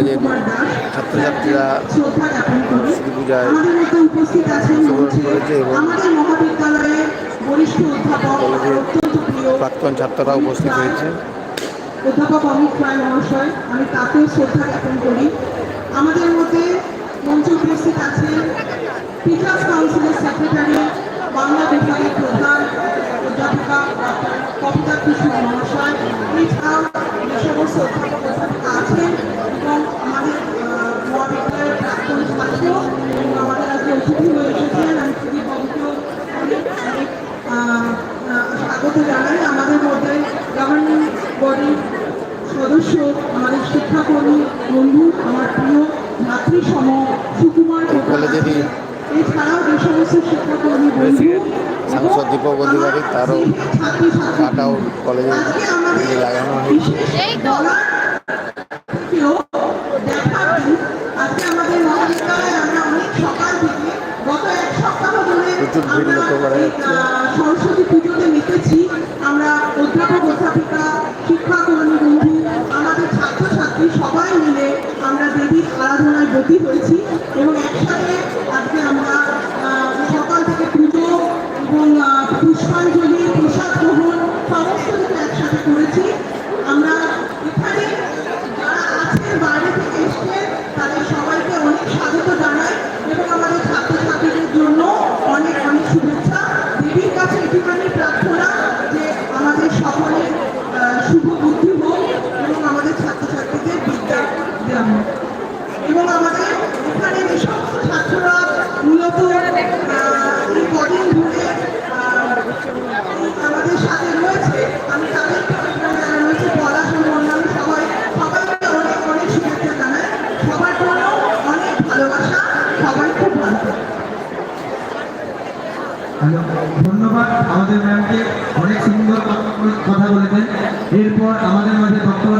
কলেজের ছাত্রছাত্রীরা সরস্বতী পূজায় অংশগ্রহণ করেছে এবং কলেজের প্রাক্তন ছাত্ররা উপস্থিত হয়েছে। অধ্যাপক অমিত রায় মহাশয়, আমি তাকেও শ্রদ্ধা জ্ঞাপন করি। আমাদের মধ্যে মঞ্চে উপস্থিত আছেন টিচার্স কাউন্সিলের সেক্রেটারি, বাংলা বিভাগের প্রধান অধ্যাপিকা ডক্টর কবিতা কৃষ্ণ মহাশয় এছাড়াও যে সমস্ত অধ্যাপক অধ্যাপিকা আছেন এবং আমাদের আহ, মহাবিদ্যালয়ের প্রাক্তন ছাত্র এবং আমাদের আজকে অতিথি হয়ে এসেছেন আমি খুবই পবিত্র অনেক অনেক আহ, আহ, স্বাগত জানাই আমাদের মধ্যে গভর্নিং বডির সদস্য আমাদের শিক্ষাকর্মী বন্ধু আমার প্রিয় মাতৃসম সুকুমার এছাড়াও যে সমস্ত শিক্ষাকর্মী বন্ধু সাংসদ দীপক অধিকারী তারও ছাত্রছাত্রী কাট কলেজে লাগানো হয়েছে। প্রচুর ভিড় লক্ষ্য করা যাচ্ছে। সরস্বতী পুজোতে মেতেছি আমরা অধ্যাপক দেবীর আরাধনায় ব্রতী হয়েছি এবং একসাথে আজকে আমরা সকাল থেকে পুজো এবং পুষ্পাঞ্জলি, প্রসাদ গ্রহণ সমস্ত কিছু একসাথে করেছি। আমরা এখানে যারা আছেন, বাইরে থেকে এসছেন, তাদের সবাইকে অনেক স্বাগত জানাই এবং আমাদের ছাত্রছাত্রীদের জন্য অনেক অনেক শুভেচ্ছা। দেবীর কাছে এটুখানি প্রার্থনা যে আমাদের সকলের শুভ বুদ্ধি হোক এবং আমাদের ছাত্রছাত্রীদের বিদ্যা দেওয়া হোক। এবং আমাদের যে সমস্ত ছাত্ররা মূলত কদিন ধরে আমাদের সাথে রয়েছে, আমি সবাইকে অনেক অনেক সবাই ধন্যবাদ আমাদের ম্যামকে অনেক সুন্দর কথা বলেছেন। এরপর আমাদের মাঝে বক্তব্য